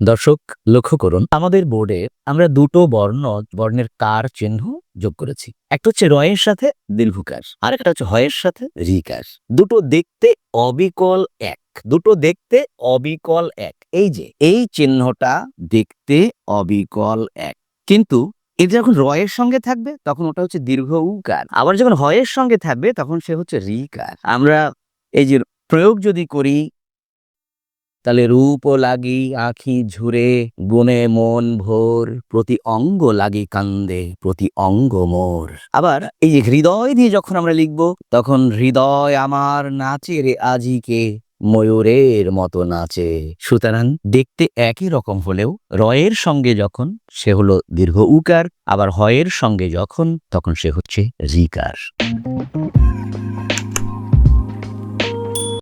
দর্শক, লক্ষ্য করুন, আমাদের বোর্ডে আমরা দুটো বর্ণ, বর্ণের কার চিহ্ন যোগ করেছি। একটা হচ্ছে রয়ের সাথে দীর্ঘকার আর একটা হচ্ছে হয়ের সাথে রিকার দুটো দেখতে অবিকল এক, দুটো দেখতে অবিকল এক। এই যে, এই চিহ্নটা দেখতে অবিকল এক। কিন্তু এটা যখন রয়ের সঙ্গে থাকবে, তখন ওটা হচ্ছে দীর্ঘ উকার। আবার যখন হয়ের সঙ্গে থাকবে, তখন সে হচ্ছে রিকার আমরা এই যে প্রয়োগ যদি করি তাহলে রূপ লাগি আখি ঝুরে, গুণে মন ভোর, প্রতি অঙ্গ লাগি কান্দে, প্রতি অঙ্গ মোর। আবার এই যে হৃদয় দিয়ে যখন আমরা লিখব, তখন হৃদয় আমার নাচে রে আজিকে, ময়ূরের মতো নাচে। সুতরাং দেখতে একই রকম হলেও রয়ের সঙ্গে যখন সে হলো দীর্ঘ উকার, আবার হয়ের সঙ্গে যখন, তখন সে হচ্ছে রিকার।